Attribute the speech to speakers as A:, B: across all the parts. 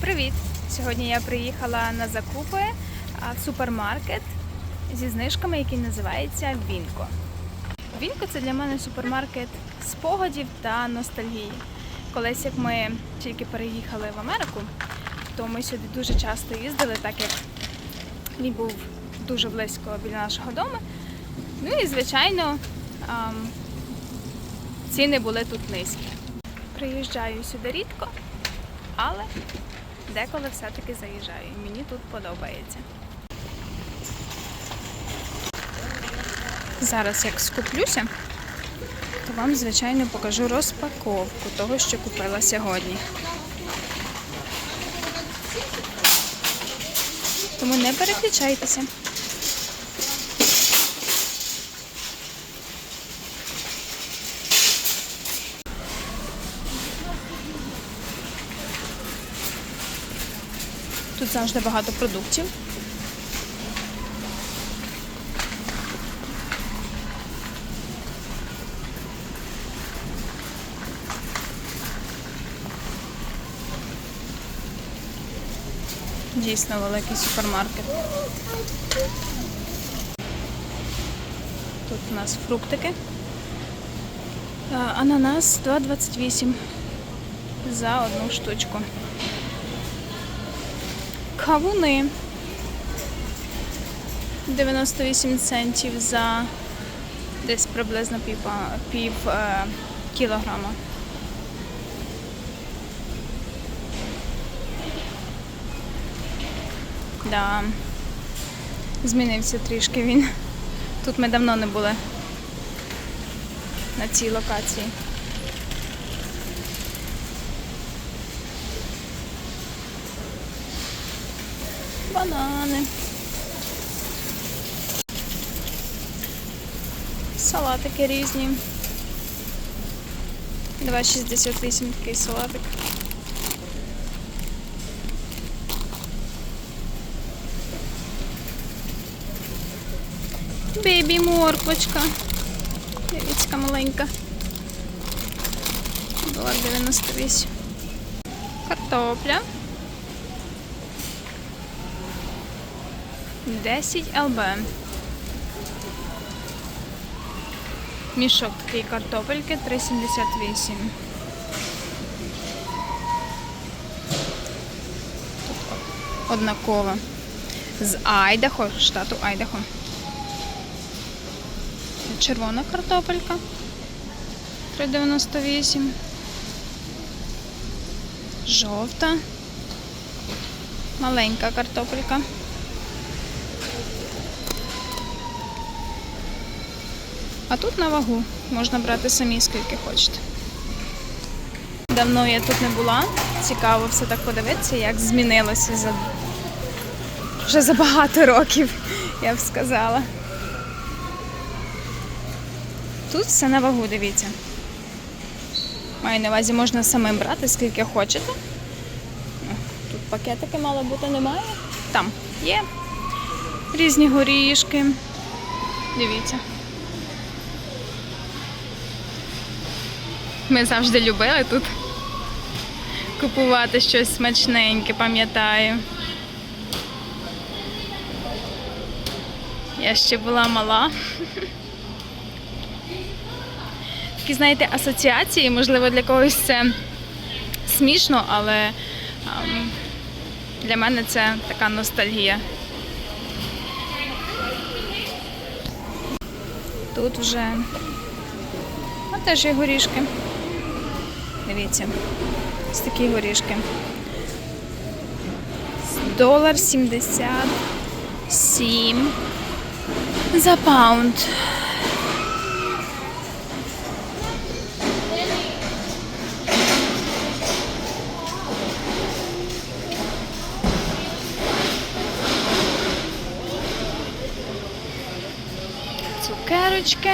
A: Привіт! Сьогодні я приїхала на закупи в супермаркет зі знижками, який називається Вінко. Вінко це для мене супермаркет спогадів та ностальгії. Колись як ми тільки переїхали в Америку, то ми сюди дуже часто їздили, так як він був дуже близько біля нашого дому. Ну і звичайно, ціни були тут низькі. Приїжджаю сюди рідко, але деколи все-таки заїжджаю. Мені тут подобається. Зараз як скуплюся, то вам, звичайно, покажу розпаковку того, що купила сьогодні. Тому не переключайтеся. Завжди багато продуктів. Дійсно великий супермаркет. Тут у нас фруктики. Е, Ананас 2,28 за одну штучку. Кавуни 98 центів за десь приблизно пів, пів е, кілограма. Да. Змінився трішки він. Тут ми давно не були на цій локації. Банани. Салатики різні. 2,68 такий салатик. Бейбі морквочка. Дивіться, маленька. Долар 98. Картопля. 10 ЛБ. Мішок такий картопельки 3,78. Тут однаково. З Айдахо, штату Айдахо. Червона картопелька 3,98. Жовта. Маленька картопелька. А тут на вагу можна брати самі скільки хочете. Давно я тут не була. Цікаво все так подивитися, як змінилося за вже за багато років, я б сказала. Тут все на вагу, дивіться. Маю на увазі можна самим брати, скільки хочете. Тут пакетики мало бути немає. Там є. Різні горішки. Дивіться. Ми завжди любили тут купувати щось смачненьке, пам'ятаю. Я ще була мала. Такі, знаєте, асоціації, можливо, для когось це смішно, але ем, для мене це така ностальгія. Тут вже а теж є горішки. Дивіться, ось такі горішки. Долар 77 за паунд. Цукерочки.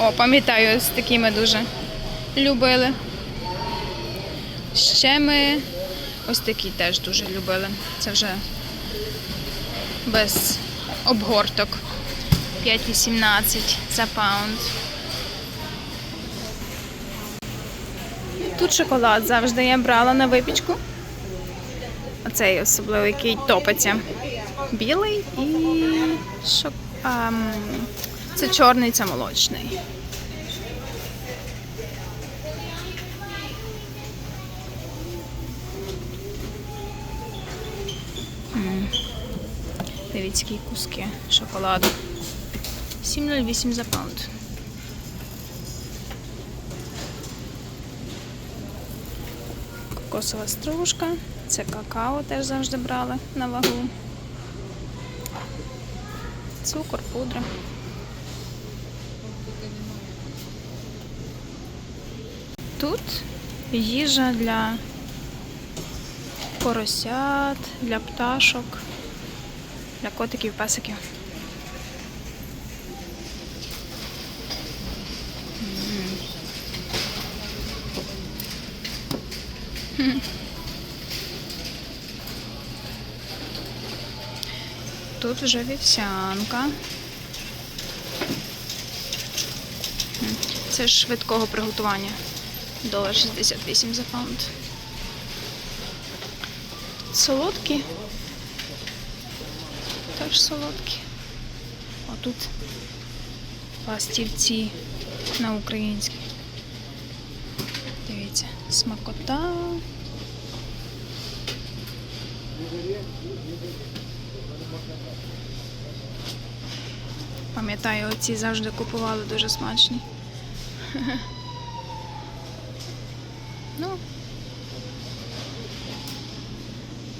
A: О, пам'ятаю, з такими дуже любили. Ще ми ось такі теж дуже любили. Це вже без обгорток. 5,18 за паунд. Тут шоколад завжди я брала на випічку. Оцей особливо, який топиться. Білий і шок... це чорний, це молочний. Дивіться, які куски шоколаду. 7,08 за паунд. Кокосова стружка. Це какао теж завжди брали на вагу. Цукор, пудра. Тут їжа для поросят, для пташок, для котиків, песиків. Тут вже вівсянка. Це ж швидкого приготування. Долар 68 за паунд. Солодкі. Теж солодкі. А тут пластівці на українській. Дивіться, смакота. Пам'ятаю, оці завжди купували дуже смачні. Ну,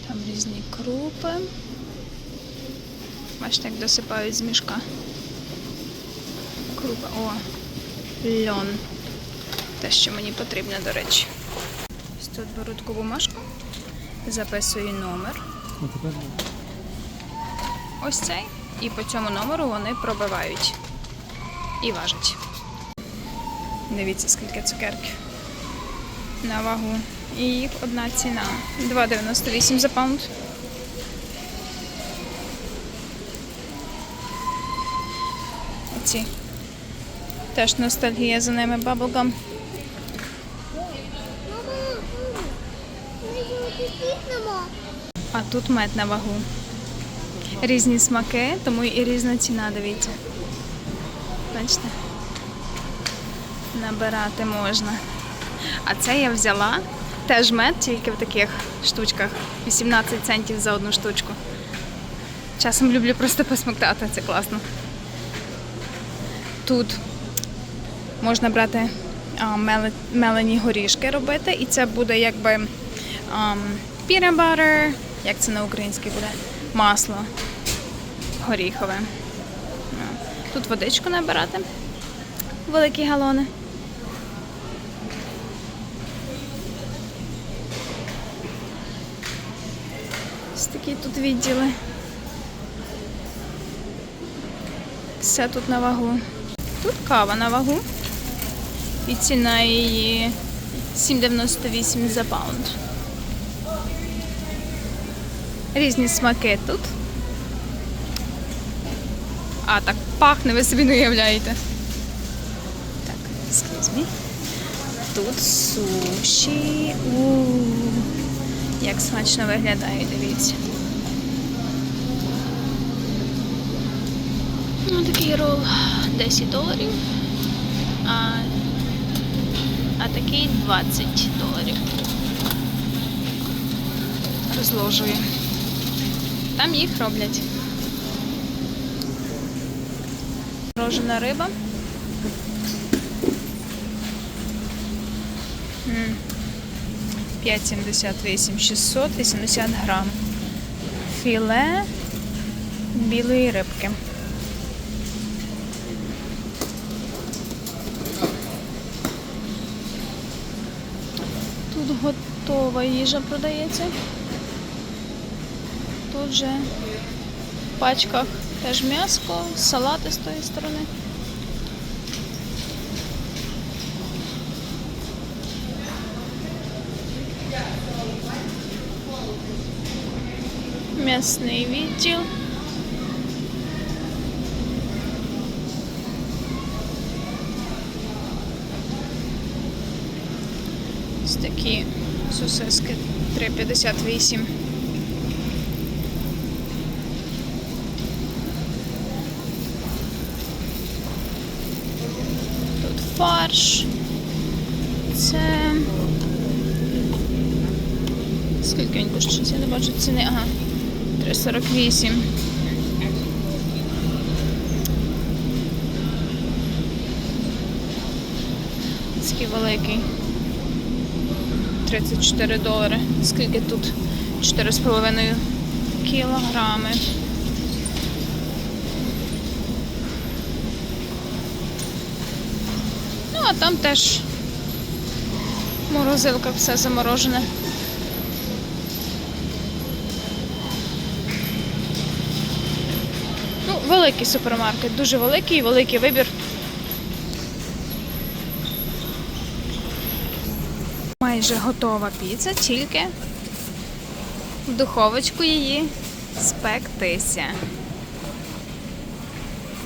A: там різні крупи. Бачите, як досипають з мішка. Крупа. О, льон. Те, що мені потрібно, до речі. Ось тут беру таку бумажку, записую номер. Ось цей. І по цьому номеру вони пробивають і важать. Дивіться, скільки цукерків на вагу. І їх одна ціна 2,98 за паунд. Оці. Теж ностальгія за ними баблгам. А тут мед на вагу. Різні смаки, тому і різна ціна, дивіться. Бачите? Набирати можна. А це я взяла теж мед, тільки в таких штучках. 18 центів за одну штучку. Часом люблю просто посмоктати, це класно. Тут можна брати мелені горішки робити, і це буде якби peanut butter, як це на українській буде? Масло горіхове. Тут водичку набирати. Великі галони. Такі тут відділи. Все тут на вагу. Тут кава на вагу. І ціна її 7,98 за паунд. Різні смаки тут. А, так пахне, ви собі не уявляєте. Так, me. Тут суші. у Як смачно виглядає, дивіться. Ну, такий рол 10 доларів. А, а такий 20 доларів. Розложую. Там їх роблять. Морожена риба. М. 5,78, 680 грам. Філе білої рибки. Тут готова їжа продається. Тут же в пачках теж м'яско, салати з тої сторони. М'ясний відділ. Ось такі сосиски 3,58. Тут фарш. Це. Скільки він коштує? Я не бачу ціни. Ага. 3,48. Такий великий. 34 долари. Скільки тут? 4,5 кілограми. Ну, а там теж в морозилках все заморожене. Великий супермаркет, дуже великий, великий вибір. Майже готова піца, тільки в духовочку її спектися.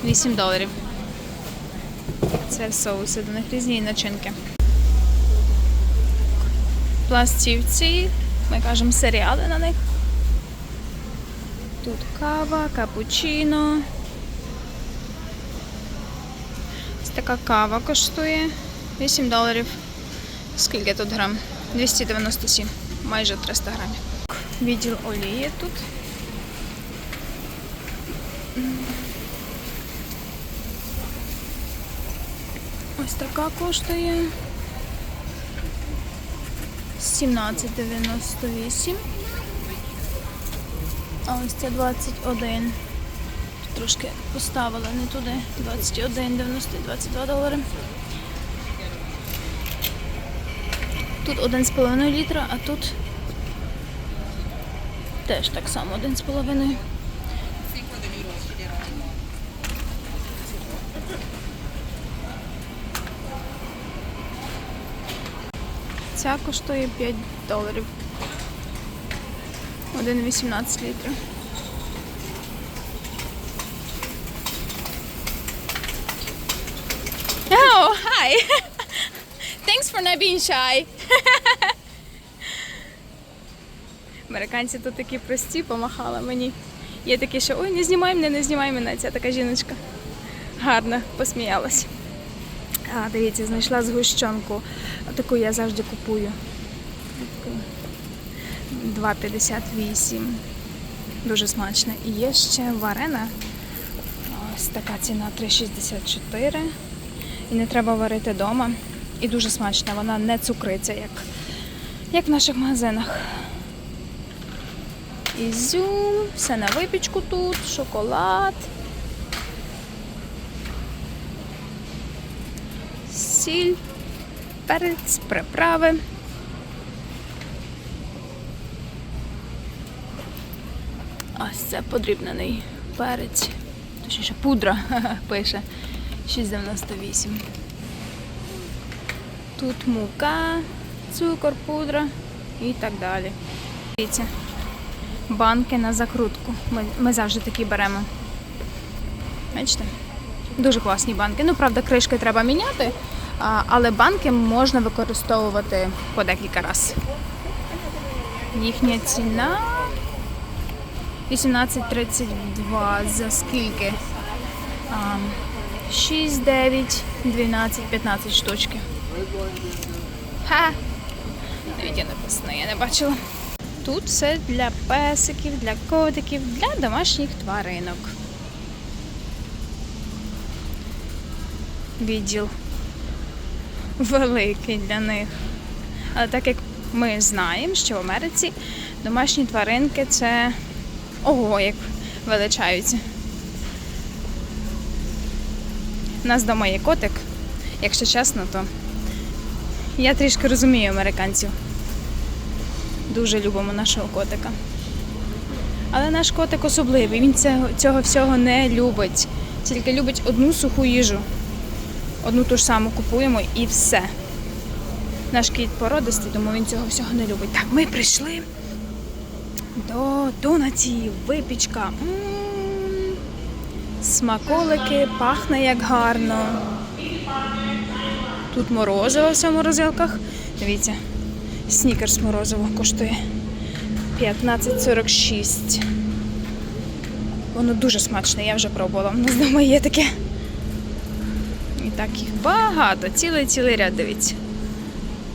A: 8 доларів. Це соуси, до них різні начинки. Пластівці, ми кажемо серіали на них. Тут кава, капучино. Ось така кава коштує 8 доларів. Скільки тут грам? 297, майже 300 грамів. Відділ олії тут. Ось така коштує 17,98. А ось це 21. Трошки поставила не туди. 21,90, 22 долари. Тут 1,5 літра, а тут теж так само 1,5. Ця коштує 5 доларів. 1,18 літрів. Oh, hi! Thanks for not being shy. Американці тут такі прості, помахала мені. Є такі, що ой, не знімай мене, не знімай мене. Ця така жіночка гарно посміялась. А, дивіться, знайшла згущенку. Таку я завжди купую. Таку. 2,58. Дуже смачна. І є ще варена. Ось така ціна 3,64. І не треба варити вдома. І дуже смачна, вона не цукриться, як, як в наших магазинах. Ізюм, все на випічку тут, шоколад. Сіль, перець, приправи. Ось це подрібнений перець. Точніше, пудра пише 6,98. Тут мука, цукор, пудра і так далі. Дивіться, банки на закрутку. Ми, ми завжди такі беремо. Бачите? Дуже класні банки. Ну, правда, кришки треба міняти, але банки можна використовувати по декілька разів. Їхня ціна 18,32 за скільки? 6, 9, 12, 15 штучки. Ха! Навіть я написано, я не бачила. Тут все для песиків, для котиків, для домашніх тваринок. Відділ великий для них. Але так як ми знаємо, що в Америці домашні тваринки це ого, як величаються. У нас вдома є котик, якщо чесно, то я трішки розумію американців. Дуже любимо нашого котика. Але наш котик особливий, він цього, цього всього не любить. Тільки любить одну суху їжу. Одну ту ж саму купуємо і все. Наш кіт породистий, тому він цього всього не любить. Так, ми прийшли до донатів, випічка. М-м-м. Смаколики, пахне як гарно. Тут морозиво в морозилках. Дивіться, Снікерс морозиво коштує 15,46. Воно дуже смачне, я вже пробувала. У нас вдома є таке. І так їх багато, цілий цілий ряд, дивіться.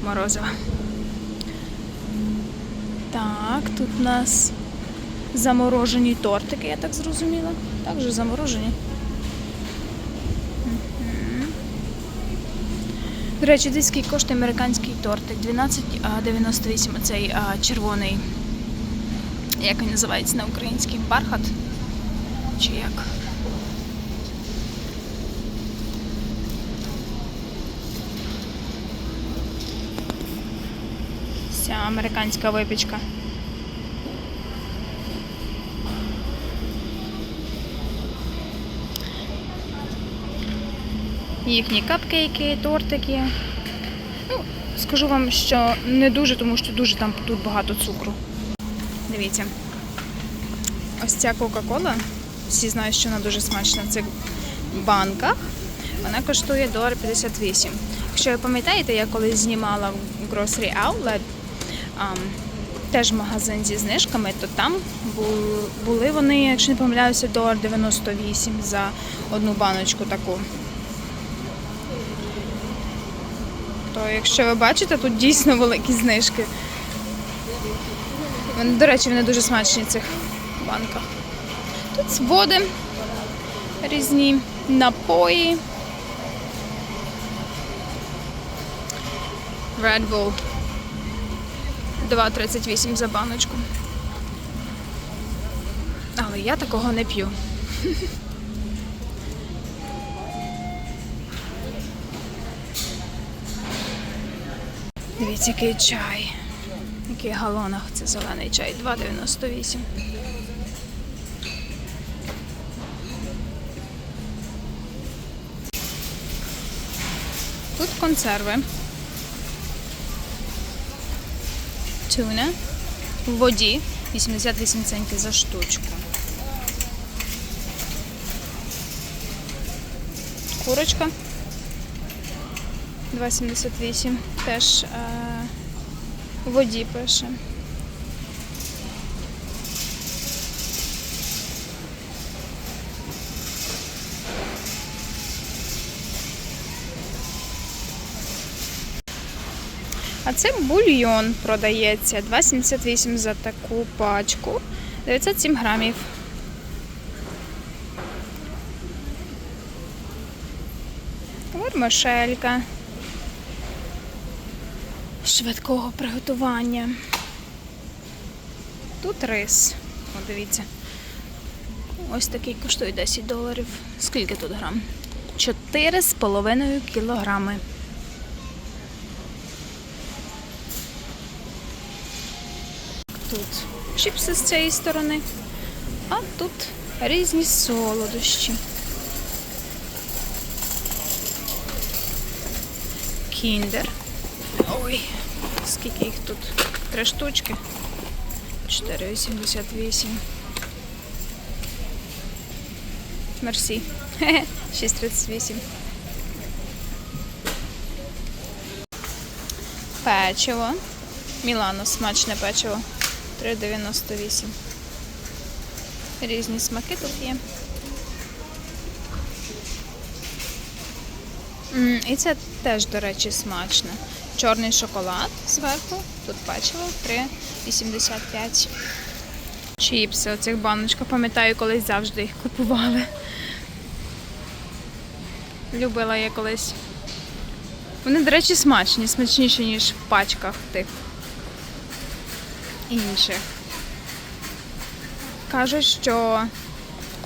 A: Морозива. Так, тут у нас заморожені тортики, я так зрозуміла. Так же заморожені. До речі, десь скільки коштує американський тортик. 12,98 оцей а, червоний. Як він називається на український? Бархат? Чи як? Вся американська випічка. Їхні капкейки, тортики. Ну, скажу вам, що не дуже, тому що дуже там тут багато цукру. Дивіться. Ось ця Кока-Кола. Всі знають, що вона дуже смачна в цих банках. Вона коштує 1,58. Якщо ви пам'ятаєте, я колись знімала в Grocery Outlet, ам, теж магазин зі знижками, то там були вони, якщо не помиляюся, 1,98 за одну баночку таку. То якщо ви бачите, тут дійсно великі знижки. До речі, вони дуже смачні в цих банках. Тут води, різні напої. Red Bull. 2,38 за баночку. Але я такого не п'ю. Дивіться, який чай. В яких галонах це зелений чай. 2,98. Тут консерви. Туна. В воді 88 центів за штучку. Курочка 2,78. Теж е, в воді пише. А це бульйон продається 2,78 за таку пачку. 907 грамів. Вермишелька. Швидкого приготування. Тут рис. О, дивіться. Ось такий коштує 10 доларів. Скільки тут грам? 4,5 кілограми. Тут чіпси з цієї сторони, а тут різні солодощі. Кіндер. Ой, скільки їх тут? Три штучки. 4,88. Мерсі. 6,38. Печиво. Мілано смачне печиво. 3,98. Різні смаки тут є. І це теж, до речі, смачно. Чорний шоколад зверху, тут печиво 3,85. Чіпси, оцих баночках, пам'ятаю, колись завжди їх купували. Любила я колись. Вони, до речі, смачні, смачніші, ніж в пачках тих інших. Кажуть, що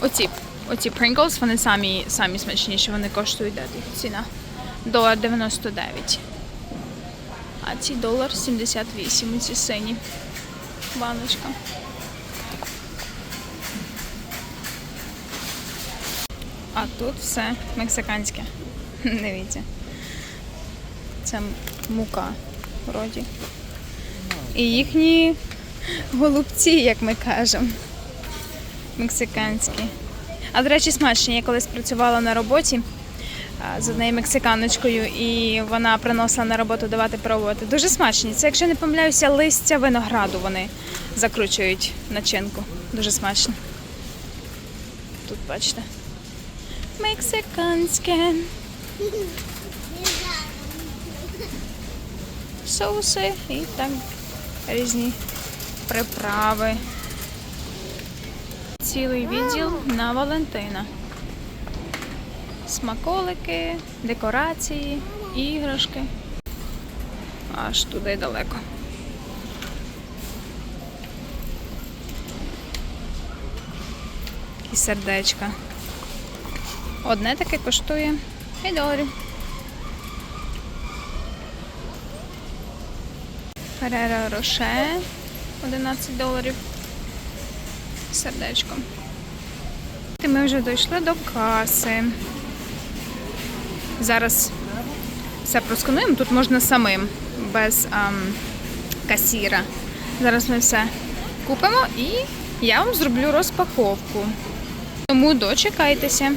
A: оці, оці Pringles, вони самі, самі смачніші, вони коштують де ціна. Долар 99. А ці долар 78, ці сині. Баночка. А тут все мексиканське. Дивіться. Це мука вроді. І їхні голубці, як ми кажемо. Мексиканські. А до речі, смачні. Я колись працювала на роботі з однією мексиканочкою, і вона приносила на роботу давати пробувати. Дуже смачні. Це, якщо не помиляюся, листя винограду вони закручують начинку. Дуже смачно. Тут бачите. Мексиканське. Соуси і так різні приправи. Цілий відділ на Валентина. Смаколики, декорації, іграшки. Аж туди далеко. І сердечка. Одне таке коштує 5 доларів. Ферера Роше 11 доларів. Сердечко. І ми вже дійшли до каси. Зараз все проскануємо. Тут можна самим, без ам, касіра. Зараз ми все купимо і я вам зроблю розпаковку. Тому дочекайтеся.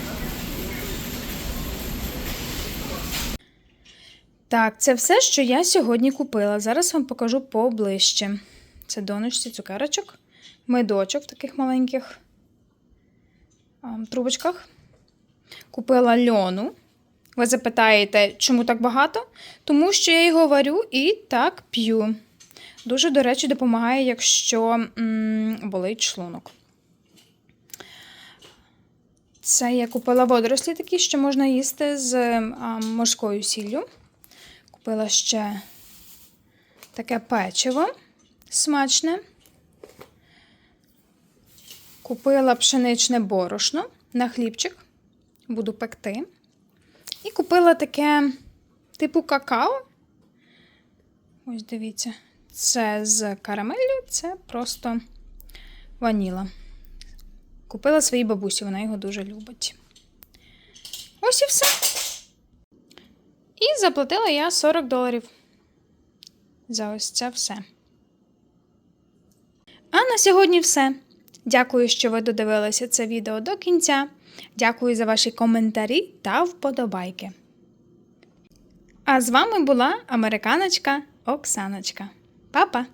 A: Так, це все, що я сьогодні купила. Зараз вам покажу поближче. Це донечці цукерочок, медочок в таких маленьких трубочках. Купила льону. Ви запитаєте, чому так багато? Тому що я його варю і так п'ю. Дуже, до речі, допомагає, якщо м, болить шлунок. Це я купила водорослі такі, що можна їсти з а, морською сіллю. Купила ще таке печиво смачне. Купила пшеничне борошно на хлібчик. Буду пекти. І купила таке типу какао. Ось дивіться. Це з карамеллю, це просто ваніла. Купила своїй бабусі, вона його дуже любить. Ось і все. І заплатила я 40 доларів за ось це все. А на сьогодні все. Дякую, що ви додивилися це відео до кінця. Дякую за ваші коментарі та вподобайки. А з вами була американочка Оксаночка. Па-па!